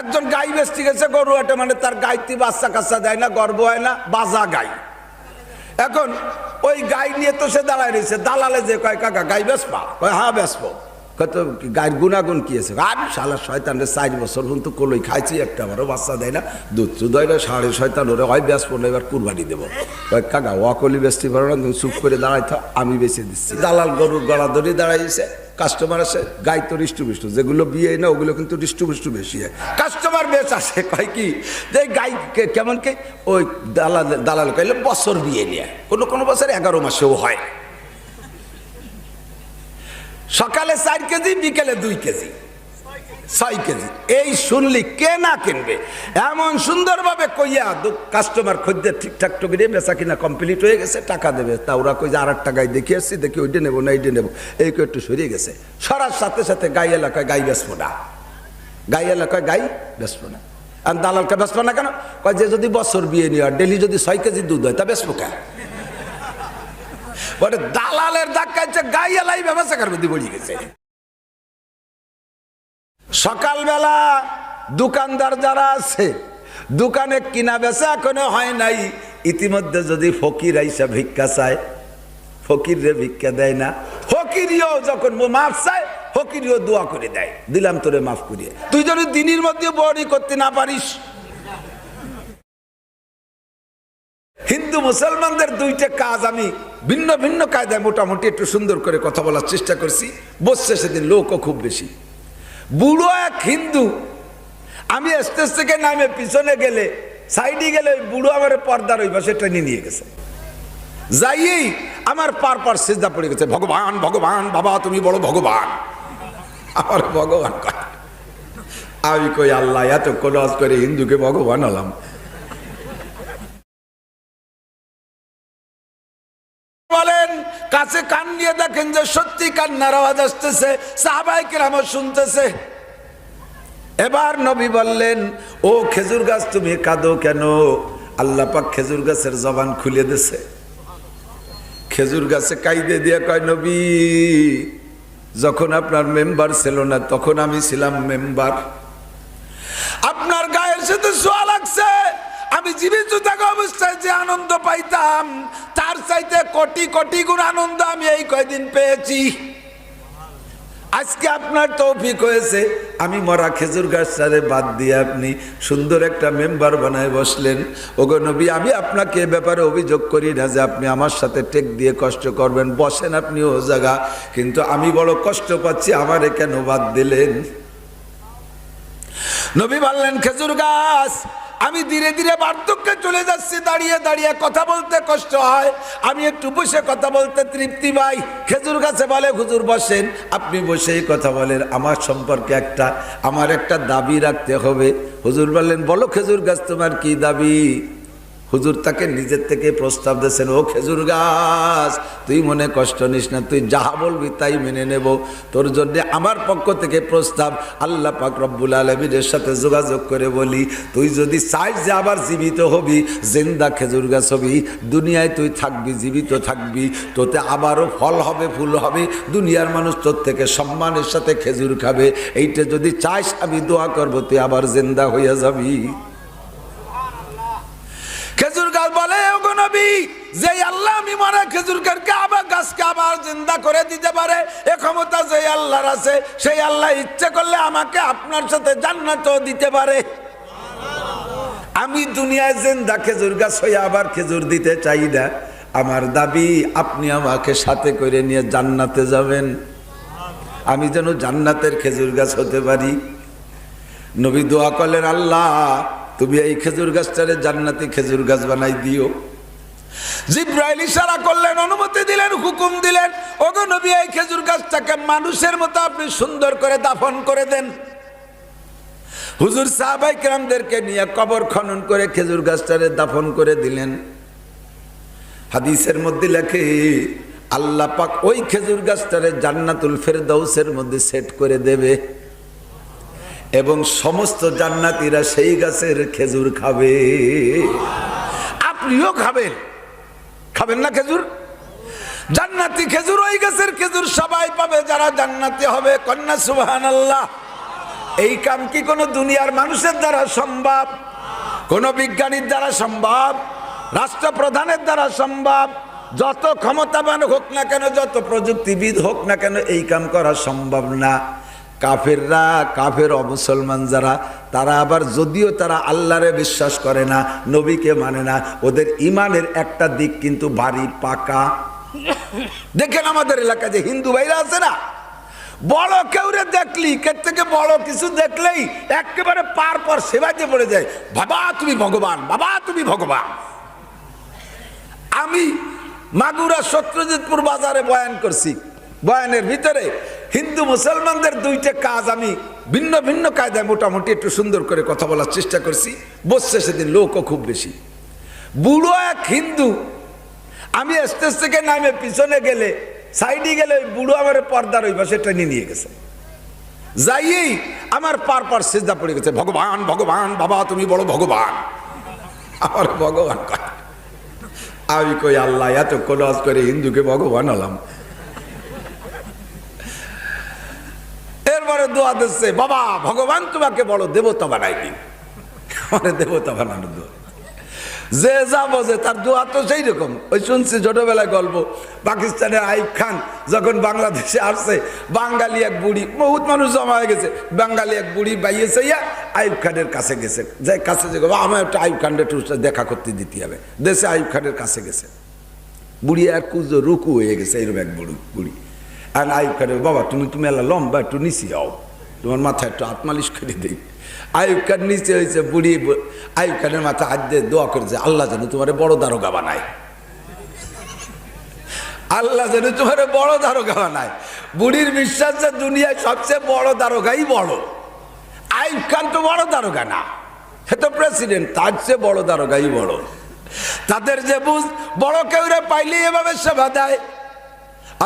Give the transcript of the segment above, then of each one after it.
একজন গাই বেচতে গেছে, গরু হাটে মানে তার গাইতে বাচ্চা কাচ্চা দেয় না, গর্ব হয় না, বাজা গাই। এখন ওই গাই নিয়ে তো সে দাঁড়ায় রয়েছে, দালালে যে কয়, কাকা, গাই বেসপা কয় হ্যাঁ বেসবো কত গায়ের গুণাগুণ কি আছে? আর শালা শয়তানের চার বছর পর্যন্ত কলই খাইছি, একটা আমারও বাচ্চা দেয় না, দুধ চুদ হয় না, সাড়ে শয়তান ওরে হয় বেসবো না, এবার কুরবানি দেবো। কয়, কাকা ওয়াকলি বেচতে পারো না, তুমি চুপ করে দাঁড়াই থাক, আমি বেঁচে দিচ্ছি। দালাল গরুর গলা ধরে দাঁড়াইছে কাস্টমার আছে গাই তো ডিস্ট্রিবিউশন যেগুলো বিয়ে না, ওগুলো কিন্তু ডিস্ট্রিবিউশন বেশি হয়। কাস্টমার বেশ আছে, কয় কি? যে গাই কেমন কি? ওই দালাল দালাল কইলে, বছর বিয়ে নিয়ে কোনো কোনো বছর এগারো মাসেও হয়। সকালে চার কেজি, বিকেলে দুই কেজি। ছয় কেজি এই শুনলি কে না কিনবে? এমন সুন্দরভাবে কইয়া কাস্টমার খদ্দের ঠিকঠাক টুকিয়ে বেচা কিনা কমপ্লিট হয়ে গেছে, টাকা দেবে। তা ওরা কই যে আর গাই দেখে আসছি, দেখি ওইটা নেব না, এইটা নেব। এই একটু সরিয়ে গেছে। সরার সাথে সাথে গাই এলাকায় গাই বেসবো না। গাই এলাকায় গাই বেসবো না। আর দালালকে বেসবো না কেন? কয়, যে যদি বছর বিয়ে নিয়ে আর ডেলি যদি ছয় কেজি দুধ হয়, তা বেসবো কেন বলে, দালালের ধাক্কাচ্ছে গাই এলাই ব্যবসা করবে দিয়ে গেছে। সকালবেলা দোকানদার যারা আছে, দোকানে কিনা বেচা এখনও হয় নাই, ইতিমধ্যে যদি ফকির আইসা ভিক্ষা চায় ফকির রে ভিক্ষা দেয় না, ফকিরিও যখন মাফ চায়, ফকিরিও দোয়া করে দেয়, দিলাম তোরে মাফ করিয়ে। তুই যদি দিনের মধ্যে বড়ি করতে না পারিস। হিন্দু মুসলমানদের দুইটা কাজ আমি ভিন্ন ভিন্ন কায়দায় মোটামুটি একটু সুন্দর করে কথা বলার চেষ্টা করছি, বসছে সেদিন লোকও খুব বেশি। বুড়ো এক হিন্দু। আমি স্টেজ থেকে নামে পিছনে গেলে সাইডে গেলে ওই বুড়ো আমার পর্দার ওই পাশে ট্রেনে নিয়ে গেছে। যাইয়েই আমার পার পার সেজদা পড়ে গেছে, ভগবান ভগবান, বাবা, তুমি বড় ভগবান। আমার ভগবান আমি কই, আল্লাহ, এত কোলাজ করে হিন্দুকে ভগবান হলাম। দেখেন যে সত্যি কান্নার আওয়াজ আসতেছে সাহাবাই কিরাম শুনতেছে। এবার নবী বললেন, ও খেজুর গাছ, তুমি কাঁদো কেন? আল্লাহ পাক খেজুর গাছের জবান খুলে দিছে খেজুর গাছে কাইদে দিয়ে কয়, নবী, যখন আপনার মেম্বার ছিল না, তখন আমি ছিলাম মেম্বার। আপনার গায়ের সাথে সোয়া লাগছে। আমি জীবিত থাকা অবস্থায় যে আনন্দ পাইতাম, তার চাইতে কোটি কোটি গুণ আনন্দ আমি এই কয়দিন পেয়েছি। আজকে আপনার তৌফিক হয়েছে, আমি মরা খেজুর গাছটারে বাদ দিয়ে আপনি সুন্দর একটা মেম্বার বানায় বসলেন। ওগো নবী, আমি আপনাকে এ ব্যাপারে অভিযোগ করি না যে আপনি আমার সাথে টেক দিয়ে কষ্ট করবেন, বসেন আপনি ও জায়গা কিন্তু আমি বড় কষ্ট পাচ্ছি, আমারে কেন বাদ দিলেন? নবী বললেন, খেজুর গাছ আমি ধীরে ধীরে বার্ধক্যে চলে যাচ্ছি, দাঁড়িয়ে দাঁড়িয়ে কথা বলতে কষ্ট হয়। আমি একটু বসে কথা বলতে তৃপ্তি পাই। খেজুর গাছে বলে খুজুর বসেন, আপনি বসেই কথা বলেন। আমার সম্পর্কে একটা, আমার একটা দাবি রাখতে হবে। হুজুর বললেন, বলো খেজুর গাছ, তোমার কি দাবি? হুজুর তাকে নিজের থেকে প্রস্তাব দিয়েছেন, ও খেজুর গাছ, তুই মনে কষ্ট নিস না, তুই যাহা বলবি তাই মেনে নেব। তোর জন্য আমার পক্ষ থেকে প্রস্তাব, আল্লাহ পাক রব্বুল আলমীর সাথে যোগাযোগ করে বলি, তুই যদি চাইস যে আবার জীবিত হবি, জেন্দা খেজুর গাছ হবি, দুনিয়ায় তুই থাকবি, জীবিত থাকবি, তোতে আবারও ফল হবে, ফুল হবে, দুনিয়ার মানুষ তোর থেকে সম্মানের সাথে খেজুর খাবে। এইটা যদি চাইস আমি দোয়া করব, তুই আবার জেন্দা হইয়া যাবি খেজুর গাছ বলে ওগো নবী যে আল্লাহ আমি খেজুর গাছকে আবার গাছকে আবার জিন্দা করে দিতে পারে, এ ক্ষমতা যে আল্লাহর আছে, সেই আল্লাহ ইচ্ছে করলে আমাকে আপনার সাথে জান্নাতও দিতে পারে। আমি দুনিয়ায় জিন্দা খেজুর গাছ হয়ে আবার খেজুর দিতে চাই না। আমার দাবি, আপনি আমাকে সাথে করে নিয়ে জান্নাতে যাবেন। আমি যেন জান্নাতের খেজুর গাছ হতে পারি। নবী দোয়া করলেন, আল্লাহ, তুমি এই খেজুর গাছটারে জান্নাতি খেজুর গাছ বানাই দিও। জিব্রাইল ইশারা করলেন, অনুমতি দিলেন, হুকুম দিলেন। ওগো এই খেজুর গাছটাকে মানুষের মতো আপনি সুন্দর করে দাফন করে দেন। হুজুর সাহাবাই কেরামদেরকে নিয়ে কবর খনন করে খেজুর গাছটারে দাফন করে দিলেন। হাদিসের মধ্যে লেখে, আল্লাহ পাক ওই খেজুর গাছটারে জান্নাতুল ফেরদাউসের মধ্যে সেট করে দেবে। এবং সমস্ত জান্নাতীরা সেই গাছের খেজুর খাবে। আপনিও খাবেন। খাবেন না খেজুর? জান্নাতি খেজুর ওই গাছের খেজুর সবাই পাবে, যারা জান্নাতি হবে। কন্যা সুবহান আল্লাহ এই কাম কি কোনো দুনিয়ার মানুষের দ্বারা সম্ভব? কোন বিজ্ঞানীর দ্বারা সম্ভব? রাষ্ট্রপ্রধানের দ্বারা সম্ভব? যত ক্ষমতাবান হোক না কেন, যত প্রযুক্তিবিদ হোক না কেন, এই কাম করা সম্ভব না। কাফেররা, কাফের অমুসলমান যারা, তারা আবার যদিও তারা আল্লাহরে বিশ্বাস করে না, নবীকে মানে না, ওদের ইমানের একটা দিক কিন্তু বাড়ি পাকা। দেখেন আমাদের এলাকায় যে হিন্দু ভাইরা আছে না, বড় কেউরে দেখলি কে থেকে বড় কিছু দেখলেই একেবারে পার পর সেবাতে পড়ে যায়, বাবা, তুমি ভগবান, বাবা, তুমি ভগবান। আমি মাগুরা সত্যজিৎপুর বাজারে বয়ান করছি, বয়ানের ভিতরে হিন্দু মুসলমানদের দুইটা কাজ আমি ভিন্ন ভিন্ন কায়দায় মোটামুটি একটু সুন্দর করে কথা বলার চেষ্টা করছি। বসছে সেদিন লোকও খুব বেশি। বুড়ো এক হিন্দু, আমি স্টেজ থেকে নামে পিছনে গেলে, সাইডে গেলে ওই বুড়ো আমার পর্দার ওই পাশে টেনে নিয়ে গেছে। যাইয়েই আমার পার পার সেজদা পড়ে গেছে, ভগবান ভগবান, বাবা, তুমি বড় ভগবান। আমার ভগবান আমি কই আল্লাহ, এত কলস করে হিন্দুকে ভগবান হলাম। দোয়া দিচ্ছে বাবা, ভগবান তোমাকে বড় দেবতা বানাইনি আমার দেবতা বানানো দোয়া যে যা বোঝে তার দোয়া তো সেই রকম। ওই শুনছি ছোটবেলায় গল্প, পাকিস্তানের আইব খান যখন বাংলাদেশে আসছে, বাঙালি এক বুড়ি, বহুত মানুষ জমা হয়ে গেছে, বাঙালি এক বুড়ি বাইয়েছে ইয়া আইব খানের কাছে গেছে। যে কাছে যে আমার একটা আইব খানটা একটু দেখা করতে দিতে হবে। দেশে আইব খানের কাছে গেছে। বুড়ি এক কুজো রুকু হয়ে গেছে এরকম এক বুড়ি বুড়ি। আর আইব খানের, বাবা, তুমি তুমি এলা লম্বা একটু নিচে যাও। তোমার মাথায় একটু আত্মালিশ করে দিই। খান নিচে হয়েছে বুড়ি ব- আইব খানের মাথা হাত দিয়ে দোয়া করেছে আল্লাহ যেন তোমার বড় দারোগা বানায়। আল্লাহ যেন তোমার বড় দারোগা বানায়। বুড়ির বিশ্বাস যে দুনিয়ায় সবচেয়ে বড় দারোগাই বড়। আইব খান তো বড় দারোগা না। সে তো প্রেসিডেন্ট তার চেয়ে বড় দারোগাই বড়। তাদের যে বুঝ, বড় কেউরে পাইলে এভাবে সেবা দেয়।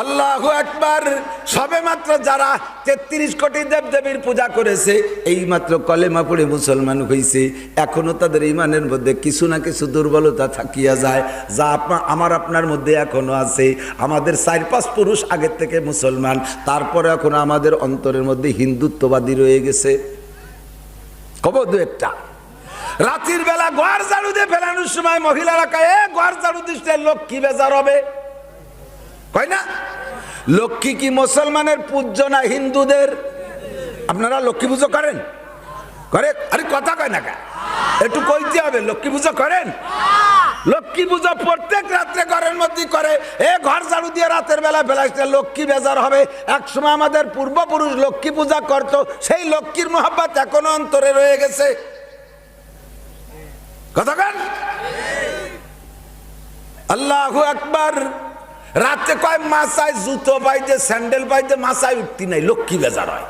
আল্লাহ একবার সবে মাত্র যারা তেত্রিশ কোটি দেব দেবীর পূজা করেছে এই মাত্র কলেমা পড়ে মুসলমান হয়েছে এখনও তাদের ইমানের মধ্যে কিছু না কিছু দুর্বলতা থাকিয়া যায়, যা আপনা আমার আপনার মধ্যে এখনও আছে। আমাদের চার পাঁচ পুরুষ আগের থেকে মুসলমান, তারপরে এখন আমাদের অন্তরের মধ্যে হিন্দুত্ববাদী রয়ে গেছে। কব দু একটা। রাতের বেলা ঘর ঝাড়ু দিয়ে ফেলানোর সময় মহিলারা কয় ঘর ঝাড়ু দিচ্ছে লোক কি বেজার হবে? কয় না? লক্ষ্মী কি মুসলমানের পূজ্য না হিন্দুদের? আপনারা লক্ষ্মী পুজো করেন? করে? আরে কথা কয় না কা একটু কইতে হবে, লক্ষ্মী পুজো করেন? লক্ষ্মী পুজো প্রত্যেক রাত্রে ঘরের মধ্যে করে। এ ঘর ঝাড়ু দিয়ে রাতের বেলা বেলাইতে লক্ষ্মী বেজার হবে। এক সময় আমাদের পূর্বপুরুষ লক্ষ্মী পূজা করত, সেই লক্ষ্মীর মোহাব্বত এখনও অন্তরে রয়ে গেছে। কথা কেন? আল্লাহু আকবার। রাতে কয় মাসায় জুতো পাইতে স্যান্ডেল পাইতে মাসায় উঠতি নাই, লক্ষ্মী বেজার হয়।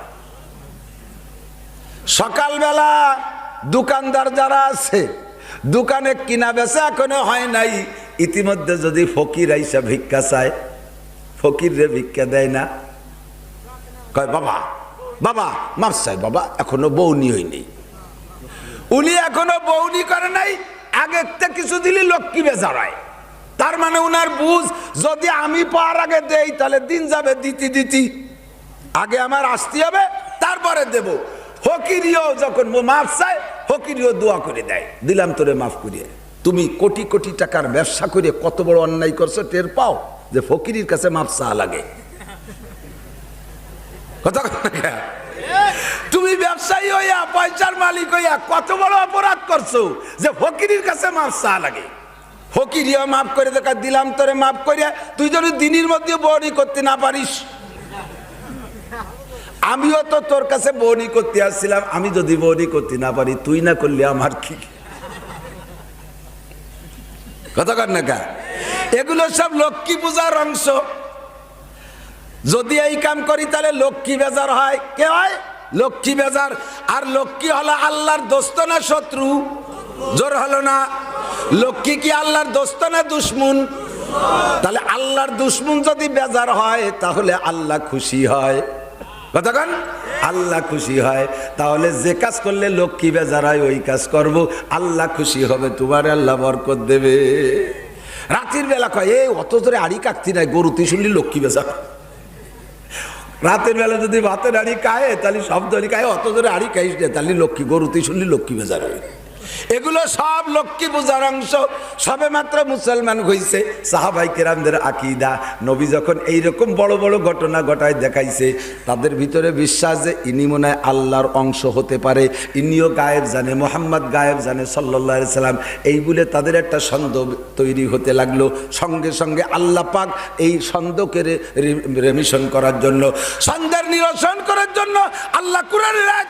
সকালবেলা দোকানদার যারা আছে, দোকানে কিনা বেচা এখনও হয় নাই, ইতিমধ্যে যদি ফকির আইসা ভিক্ষা চায়, ফকির রে ভিক্ষা দেয় না। কয়, বাবা বাবা মাপ চাই বাবা, এখনও বৌনি হয়নি উনি এখনও বৌনি করে নাই আগের কিছু দিলে লক্ষ্মী বেজার হয়। তার মানে উনার বুঝ, যদি আমি পাওয়ার আগে দেই, তাহলে দিন যাবে, দিতি দিতি। আগে আমার আসতে হবে, তারপরে দেব। ফকিরিও যখন মাফ চায় ফকিরিও দোয়া করে দেয়। দিলাম তোরে মাফ করিয়ে। তুমি কোটি কোটি টাকার ব্যবসা করে কত বড় অন্যায় করছ, টের পাও যে ফকিরির কাছে মাফ চা লাগে। কথা? তুমি ব্যবসায়ী হইয়া, পয়সার মালিক হইয়া কত বড় অপরাধ করছ যে ফকিরির কাছে মাফ চা লাগে। ফকিরিও মাফ করে দেখা দিলাম তোরে মাফ করিয়া তুই যদি দিনের মধ্যে বড়ি করতে না পারিস। আমিও তো তোর কাছে বনি করতে আসছিলাম, আমি যদি বনি করতে না পারি, তুই না করলে আমার কি? কথা কর না এগুলো সব লক্ষ্মী পূজার অংশ। যদি এই কাম করি, তাহলে লক্ষ্মী বেজার হয়। কে হয়? লক্ষ্মী বেজার। আর লক্ষ্মী হলো আল্লাহর দোস্ত না শত্রু? জোর হলো না। লক্ষ্মী কি আল্লাহর দোস্ত না দুশ্মন? তাহলে আল্লাহর দুশ্মন যদি বেজার হয়, তাহলে আল্লাহ খুশি হয়। কতক্ষণ আল্লাহ খুশি হয়। তাহলে যে কাজ করলে লক্ষ্মী বেজার হয়, ওই কাজ করব। আল্লাহ খুশি হবে, তোমার আল্লাহ বরকত দেবে। রাতের বেলা কয় এ অত ধরে আড়ি কাটতি নাই, গরু তুই শুনলি লক্ষ্মী বেজার? রাতের বেলা যদি ভাতের আড়ি খায় তাহলে শব্দ হাড়ি খায় অত জোরে আড়ি খাইস না, তাহলে লক্ষ্মী গরুতে শুনলি লক্ষ্মী বেজার হয়? এগুলো সব লক্ষ্মী পূজার অংশ। সবে মাত্র মুসলমান হইছে। সাহাবাই কেরামদের আকিদা। নবী যখন এইরকম বড় বড় ঘটনা ঘটায় দেখাইছে, তাদের ভিতরে বিশ্বাস যে ইনি মনে আল্লাহর অংশ হতে পারে। ইনিও গায়েব জানে, মোহাম্মদ গায়েব জানে সাল্লাহ সাল্লাম। এই বলে তাদের একটা সন্দেহ তৈরি হতে লাগল। সঙ্গে সঙ্গে আল্লাহ পাক এই সন্দেহকে রেমিশন করার জন্য সন্দেহের নিরসন করার জন্য আল্লাহ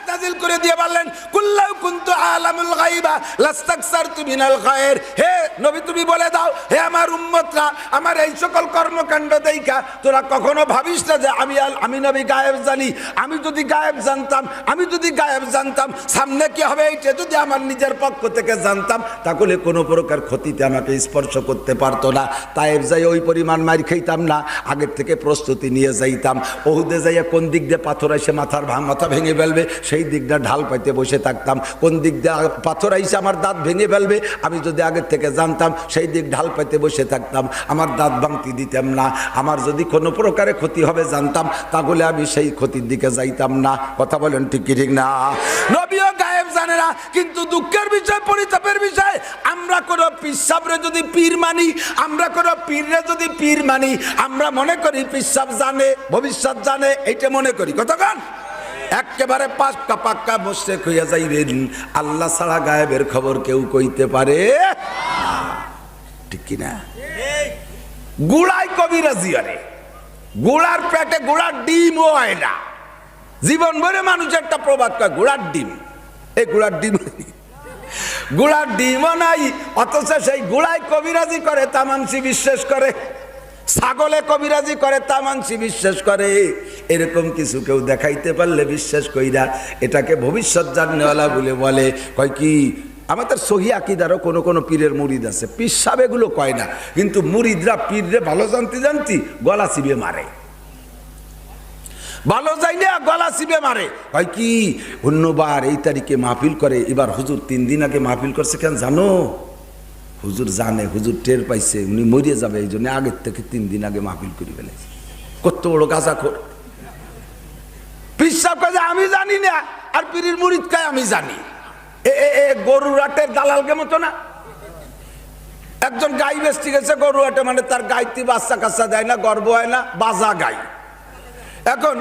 নাজিল করে দিয়ে বললেন, কুল্লাউ কুনতু আলামুল গায়বা লাস্তাকসারতু নাল খায়ের। হে নবী তুমি বলে দাও হে আমার উম্মতরা আমার এই সকল কর্মকাণ্ড দেইখা তোরা কখনো ভাবিস না যে আমি আমি নবী গায়েব জানি। আমি যদি গায়েব জানতাম, আমি যদি গায়েব জানতাম, সামনে কি হবে এইটা যদি আমার নিজের পক্ষ থেকে জানতাম, তাহলে কোনো প্রকার ক্ষতিতে আমাকে স্পর্শ করতে পারতো না। তাইব যাই ওই পরিমাণ মার খাইতাম না, আগের থেকে প্রস্তুতি নিয়ে যাইতাম। ওহুদে যাইয়া কোন দিক দিয়ে পাথর এসে মাথার মাথা ভেঙে ফেলবে, সেই দিকটা ঢাল পাইতে বসে থাকতাম। কোন দিক দিয়ে পাথর আইসে আমার দাঁত ভেঙে ফেলবে, আমি যদি আগের থেকে জানতাম, সেই দিক ঢাল পাইতে বসে থাকতাম। আমার দাঁত ভাঙতি দিতাম না। আমার যদি কোনো প্রকারে ক্ষতি হবে জানতাম, তাহলে আমি সেই ক্ষতির দিকে যাইতাম না। কথা বলেন ঠিক ঠিক না? নবীও গায়েব জানে না কিন্তু দুঃখের বিষয়, পরিতাপের বিষয়, আমরা কোন পিসাবরে যদি পীর মানি, আমরা কোন পীররে যদি পীর মানি, আমরা মনে করি পিসাব জানে, ভবিষ্যৎ জানে, এইটা মনে করি। কতক্ষণ একেবারে পাক্কা পাক্কা মোশেক হইয়া যাইবেন। আল্লাহ ছাড়া গায়েবের খবর কেউ কইতে পারে? ঠিক কিনা গুড়াই কবিরাজি আরে। গুড়ার পেটে গুড়ার ডিমও হয় না। জীবন ভরে মানুষ একটা প্রবাদ কয়, গুড়ার ডিম। এই গুড়ার ডিম গুড়ার ডিমও নাই, অথচ সেই গুড়াই কবিরাজি করে তা মানসি বিশ্বাস করে। ছাগলে কবিরাজি করে তা মানসি বিশ্বাস করে। এরকম কিছু কেউ দেখাইতে পারলে বিশ্বাস কইরা এটাকে ভবিষ্যৎ জাননেওয়ালা বলে বলে। কয় কি আমাদের সহি আকিদারও কোনো কোনো পীরের মুরিদ আছে। পীর সাহেব এগুলো কয় না। কিন্তু মুরিদরা পীররে ভালো জানতে জানতি গলা চিবে মারে। ভালো যাই না গলা চিবে মারে। হয় কি? অন্যবার এই তারিখে মাহফিল করে, এবার হুজুর তিন দিন আগে মাহফিল করছে কেন জানো? হুজুর জানে, হুজুর টের পাইছে, উনি মরিয়ে যাবে, এই জন্য আগের থেকে তিন দিন আগে মাহফিল করে ফেলেছে। কত বড় গাছা খোর কাজে আমি জানি না, আর পীরের মুরিদ কায়, আমি জানি। গরু রাটের দালালকে মতো না? একজন গাই বেচতে গেছে গরু হাটে মানে তার গাইতে বাচ্চা কাচ্চা দেয় না, গর্ব হয় না, বাজা গাই। এখন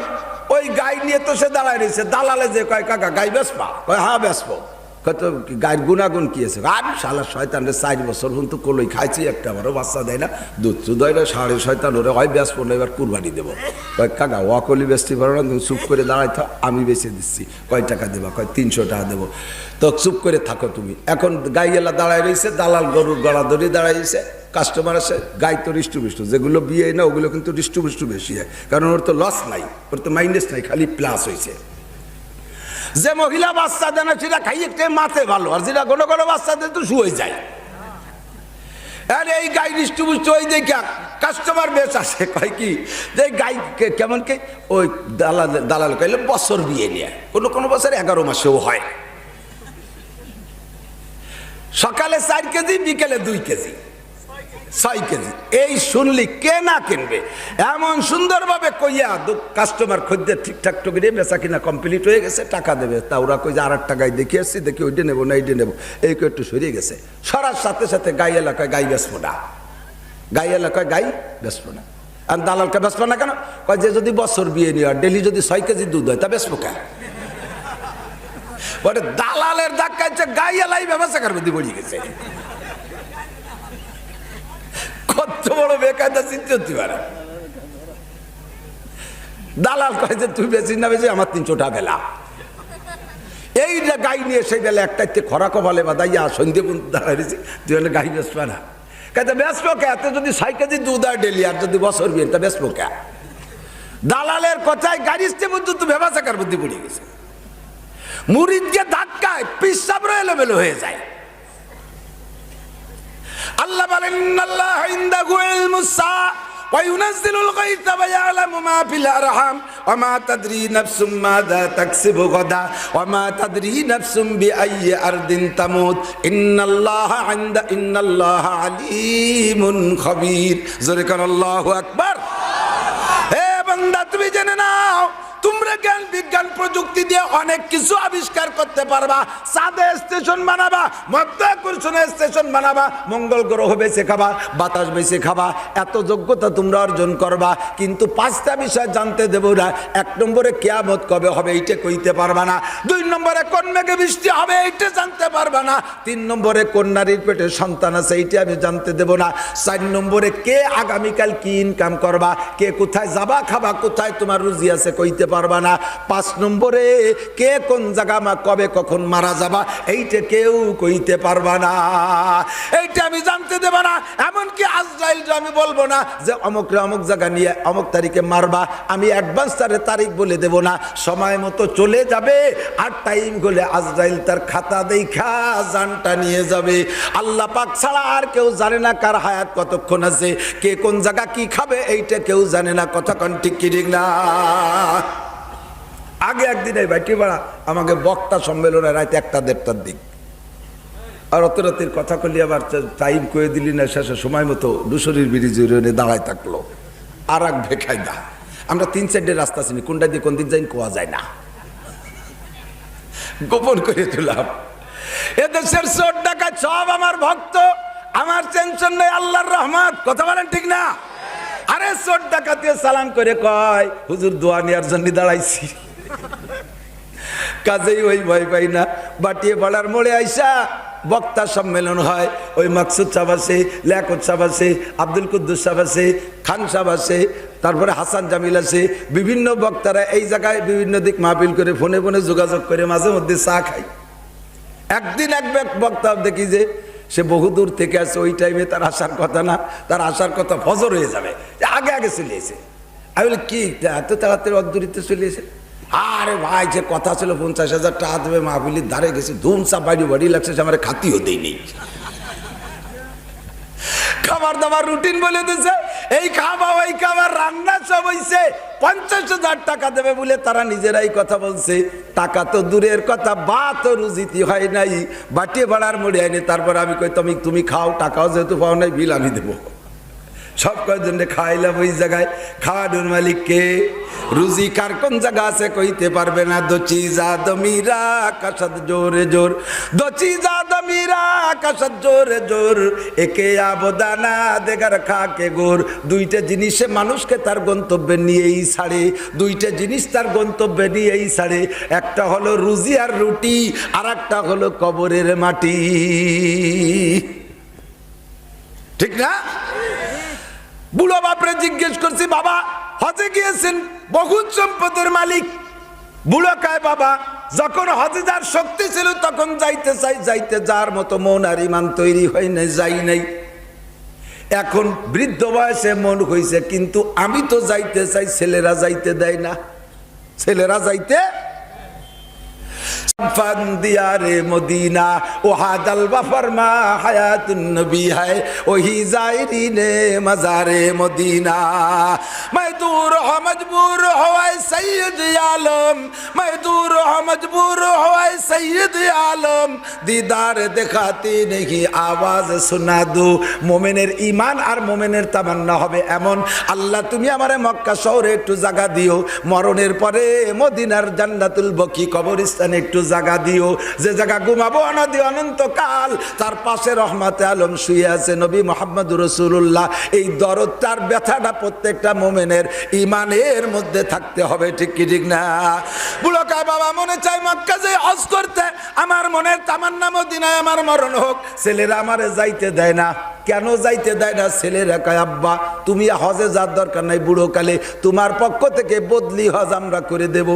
ওই গাই নিয়ে তো সে দাঁড়ায় রয়েছে দালালে যে কয়, কাকা, গাই বেসপা কয় হ্যাঁ বেসবো কত গায়ের গুণাগুণ কি আছে? আর শালা শয়তানরে চার বছর হুন তো কলই খাইছি, একটা আমারও বাচ্চা দেয় না। দুধ চুদ হয় না, সাড়ে শয়তান ওরে হয় বেসবো না এবার কুরবানি দেবো। কয়, কাকা, ওয়াকলি বেচতে পারো না চুপ করে দাঁড়াই থাক, আমি বেছে দিচ্ছি। কয়, টাকা দেবা? কয়, তিনশো টাকা দেবো। তো চুপ করে থাকো তুমি। এখন গাইয়েলা দাঁড়ায় রয়েছে দালাল গরুর গলা ধরে দাঁড়াইছে কাস্টমার আছে গাই তো হৃষ্টপুষ্ট যেগুলো বিয়ে না, ওগুলো কিন্তু হৃষ্টপুষ্ট বেশি হয়। কারণ ওর তো লস নাই, ওর তো মাইনাস নাই, খালি প্লাস হয়েছে যে মহিলা বাচ্চা দেয় সেটা খাই একটু মাথে ভালো। আর যেটা কোনো কোনো বাচ্চা দেয়, তো শুয়ে যায়। আর এই গাই হৃষ্টপুষ্ট ওই দেখা কাস্টমার বেশ আসে। কয় কি, যে গাই কেমন কে? ওই দালাল দালাল কইলে, বছর বিয়ে নিয়ে কোনো কোনো বছর এগারো মাসেও হয়। সকালে চার কেজি, বিকেলে দুই কেজি। ছয় কেজি এই শুনলি কে না কিনবে? এমন সুন্দরভাবে কইয়া কাস্টমার খদ্দের ঠিকঠাক টুকিয়ে বেচা কিনা কমপ্লিট হয়ে গেছে, টাকা দেবে। তা ওরা কই যে আর গাই দেখে আসছি, দেখি ওইটা নেব না, এইটা নেব। এই কেউ একটু সরিয়ে গেছে। সরার সাথে সাথে গাই এলাকায় গাই বেসবো না। গাই এলাকায় গাই বেসবো না। আর দালালকে বেসবো না কেন? কয়, যে যদি বছর বিয়ে নিয়ে ডেলি যদি ছয় কেজি দুধ হয়, তা বেসবো কেন দালালের ধাক্কাচ্ছে গাই এলাই ব্যবসা করবে দি বড়িয়ে গেছে। কত বড় বেকায়দা চিন্তা হতে পারে দালাল কয় যে, তুই বেশি না বেশি আমার তিনশো টাকা বেলা এই যে গাই নিয়ে সেই বেলা একটাইতে খরা কপালে বাদাইয়া সন্ধে রয়েছি, তুই হলে গাই বেসবে না। কাতে বেসবো কে? এত যদি ছয় কেজি দুধ আর ডেলি আর যদি বছর বিয়ে তা বেসবো কে? দালালের কথায় গাড়ি স্টে পর্যন্ত ব্যবসা কার বুদ্ধি পড়ে গেছে। মুরিদকে ধাক্কায় পিসাব এলোমেলো হয়ে যায়। আল্লাহ বলেন আল্লাহ ইনদাহু ইলমুস সা وينزل الغيث ويعلم ما في الأرحام وما تدري نفس ماذا تكسب غدا وما تدري نفس بأي أرض تموت إن الله عند إن الله عليم خبير ذلك الله أكبر হে বান্দা তুমি জেনে নাও জ্ঞান, বিজ্ঞান প্রযুক্তি দিয়ে অনেক কিছু আবিষ্কার করতে পারবা। চাঁদে স্টেশন বানাবা মধ্যাকর্ষণে স্টেশন বানাবা, মঙ্গল গ্রহ বেছে খাবা, বাতাস বেছে খাবা, এত যোগ্যতা তোমরা অর্জন করবা। কিন্তু পাঁচটা বিষয় জানতে দেবো না, এক নম্বরে কেয়ামত কবে হবে এইটা কইতে পারবা না। দুই নম্বরে কোন মেঘে বৃষ্টি হবে এইটা জানতে পারবা না। তিন নম্বরে কোন নারীর পেটে সন্তান আছে এইটা আমি জানতে দেব না। চার নম্বরে কে আগামীকাল কি ইনকাম করবা, কে কোথায় যাবা, খাবা, কোথায় তোমার রুজি আছে কইতে পারবা না। পাঁচ নম্বরে, কে কোন জায়গা মা কবে কখন মারা যাবা, এইটা কেউ কইতে পারবা না। এইটা আমি জানতে দেব না। এমনকি আজরাইল আমি বলব না যে অমুক রে অমুক জায়গা নিয়ে অমুক তারিখে মারবা। আমি অ্যাডভান্স তারে তারিখ বলে দেব না। সময় মতো চলে যাবে আর টাইম গলে আজরাইল তার খাতা দেখা জানটা নিয়ে যাবে। আল্লাহ পাক ছাড়া আর কেউ জানে না কার হায়াত কতক্ষণ আছে, কে কোন জায়গা কি খাবে, এইটা কেউ জানে না। কতক্ষণ ঠিক কি ঠিক না? আগে একদিন এই বাইটি বাড়া আমাকে বক্তা সম্মেলনে রাতে একটা দেড়টার দিক। আর অত রাতের কথা করলি আবার টাইম করে দিলি না, শেষে সময় মতো দুশরীর ব্রিজ এনে দাঁড়ায় থাকল। আর এক ভেখাই দা। আমরা তিন চারটে রাস্তা চিনি, কোনটা দিয়ে কোন দিন যাই কোয়া যায় না। গোপন করে দিলাম, এদেশের চোর ডাকা সব আমার ভক্ত, আমার টেনশন নেই, আল্লাহর রহমত, কথা বলেন ঠিক না? আরে চোর ডাকাতে সালাম করে কয়, হুজুর দোয়া নেওয়ার জন্য দাঁড়াইছি। কাজেই ওই ভয় পাই না। বাটিয়ে পাড়ার মোড়ে আইসা বক্তা সম্মেলন হয়। ওই মাকসুদ সাহেব আছে লেখত সাহেব আছে, আব্দুল কুদ্দুস সাহেব আছে, খান সাহেব আছে, তারপরে হাসান জামিল আছে। বিভিন্ন বক্তারা এই জায়গায় বিভিন্ন দিক মাহফিল করে ফোনে ফোনে যোগাযোগ করে মাঝে মধ্যে চা খাই একদিন এক বক্তা দেখি যে সে বহুদূর থেকে আসে, ওই টাইমে তার আসার কথা না, তার আসার কথা ফজর হয়ে যাবে। আগে আগে চলে এসে। আমি বলি, কি? এত তাড়াতাড়ি অদূরিতে চলে এসে? আরে ভাই, যে কথা ছিল, পঞ্চাশ হাজার টাকা দেবে, মাহফিলির ধারে গেছে, ধুমসা, বাড়ি বাড়ি লাগছে, সে আমার খাতিও দেয়নি। খাবার দাবার রুটিন বলে দিছে এই খাওয়া ওই খাবার, রান্না সব হইছে, পঞ্চাশ হাজার টাকা দেবে বলে তারা নিজেরাই কথা বলছে। টাকা তো দূরের কথা বা তো রুজিতি হয় নাই বাটিয়ে ভাড়ার মরে আইনি, তারপর আমি কই, তুমি তুমি খাও, টাকাও যেহেতু পাও নাই, বিল আমি দেবো। সব কয়েকজন খাইলাম ওই জায়গায়? খাওয়ানোর মালিককে। রুজি কার কোন জায়গা আছে কইতে পারবে না। দচি জাদ মীরা কাসাদ জোরে জোর। দচি জাদ মীরা কাসাদ জোরে জোর। একে আবদানা দেগার খাকে গোর। দুইটা জিনিসে মানুষকে তার গন্তব্যে নিয়েই ছাড়ে। দুইটা জিনিস তার গন্তব্যে নিয়েই ছাড়ে। একটা হলো রুজি আর রুটি আর একটা হলো কবরের মাটি। ঠিক না? বুড়ো বাপরে জিজ্ঞেস করছি, বাবা, হজে গিয়েছেন? বহুত সম্পদের মালিক। বুড়ো কায়, বাবা, যখন হজে যার শক্তি ছিল, তখন যাইতে চাই, যাইতে যার মতো মন আর ইমান তৈরি হয় নাই, যাই নাই। এখন বৃদ্ধ বয়সে মন হয়েছে কিন্তু আমি তো যাইতে চাই, ছেলেরা যাইতে দেয় না। ছেলেরা যাইতে মদিনা হ আলম হ হওয়ায় আলম। দিদার দেখাতে নেহি আওয়াজ শোনা মোমেনের ইমান আর মোমেনের তামান্না হবে এমন। আল্লাহ, তুমি আমারে মক্কা শহরে একটু জাগা দিও, মরণের পরে মদিনার জান্নাতুল বকি কবরস্থানে একটু জায়গা দিও, যে জায়গা ঘুমাবো অনাদি অনন্তকাল। তার পাশে রহমাতে আলম শুয়ে আছে নবী মোহাম্মদ রসুল্লাহ এই দরদটার ব্যথাটা প্রত্যেকটা মোমেনের ইমানের মধ্যে থাকতে হবে, ঠিক কি, ঠিক না? বুড়োকা বাবা মনে চাই মক্কা যে হজ করতে। আমার মনের তামান্না মদিনায় আমার মরণ হোক। ছেলেরা আমারে যাইতে দেয় না। কেন যাইতে দেয় না? ছেলেরা কয়, আব্বা, তুমি হজে যার দরকার নাই বুড়ো কালে। তোমার পক্ষ থেকে বদলি হজ আমরা করে দেবো।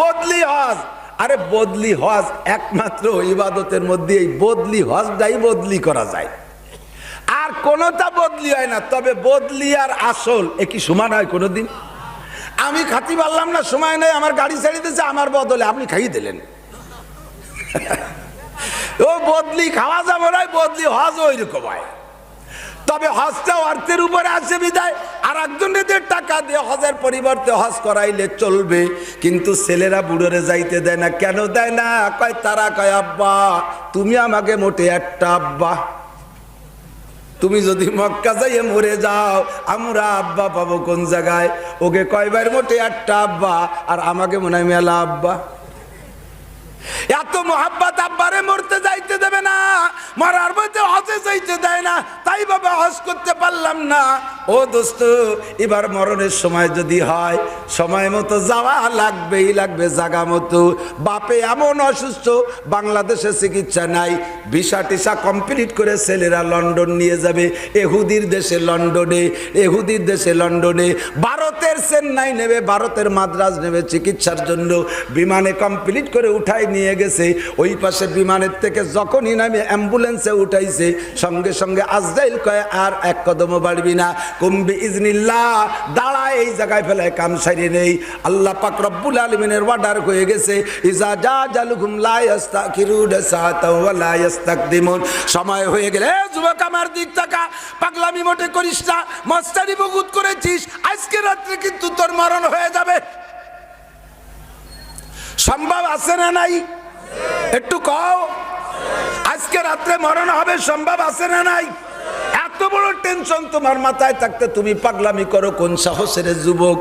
বদলি হজ। আরে বদলি হজ একমাত্র ইবাদতের মধ্যে এই বদলি হজটাই বদলি করা যায়। আর কোনোটা বদলি হয় না, তবে বদলি আর আসল একই সমান হয় কোনোদিন। আমি খাতি পারলাম না, সময় নেই, আমার গাড়ি ছেড়ে দিয়েছে, আমার বদলে, আপনি খাইয়ে দিলেন। ও বদলি খাওয়া যাবে না, বদলি হজ ওই রকম হয়। তবে হজটা অর্থের উপরে আসে বিদায়। আর একজনের টাকা দিয়ে হজের পরিবর্তে হজ করাইলে চলবে। কিন্তু ছেলেরা বুড়োরে যাইতে দেয় না। কেন দেয় না? কয়, তারা কয়, আব্বা, তুমি আমাকে মোটে একটা আব্বা। তুমি যদি মক্কা যাইয়ে মরে যাও, আমরা আব্বা পাবো কোন জায়গায়? ওকে কয়বার মোটে একটা আব্বা? আর আমাকে মনে হয় মেলা আব্বা। এত মোহাব্বত আব্বারে মরতে যাইতে দেবে না, মরার মধ্যে হজে যাইতে দেয় না তাই বাবা হজ করতে পারলাম না। ও দোস্ত, এবার মরণের সময় যদি হয়, সময় মতো যাওয়া লাগবেই লাগবে জাগা মতো। বাপে এমন অসুস্থ, বাংলাদেশে চিকিৎসা নাই, ভিসা টিসা কমপ্লিট করে ছেলেরা লন্ডন নিয়ে যাবে, এহুদির দেশে লন্ডনে, এহুদির দেশে লন্ডনে। ভারতের চেন্নাই নেবে, ভারতের মাদ্রাজ নেবে চিকিৎসার জন্য, বিমানে কমপ্লিট করে উঠাই নিয়ে গেছে, ওই পাশে বিমানের থেকে যখনই নামে অ্যাম্বুলেন্সে উঠাইছে, সঙ্গে সঙ্গে আজরাইল কয়ে, আর এক কদমও বাড়বি না। কুম্বি ইজনিল্লাহ দাঁড়ায় এই জায়গায় ফেলায় কাম সারি নেই। আল্লাহ পাক রব্বুল আলমিনের অর্ডার হয়ে গেছে, ইজা যা জালুকুম লা ইয়াস্তাকিরুনা সাআতাও ওয়া লা ইয়াস্তাকদিমুন। সময় হয়ে গেলে যুবক আমার দিক তাকা, পাগলামি মোটে করিস না, মস্তানি বহুত করেছিস, আজকে রাত্রে কিন্তু তোর মরণ হয়ে যাবে। সম্ভব আছে না নাই? একটু কও। আজকে রাত্রে মরণ হবে, সম্ভব আছে না নাই? এত বড় টেনশন তোমার মাথায় থাকতে তুমি পাগলামি করো, কোন সাহসের যুবক?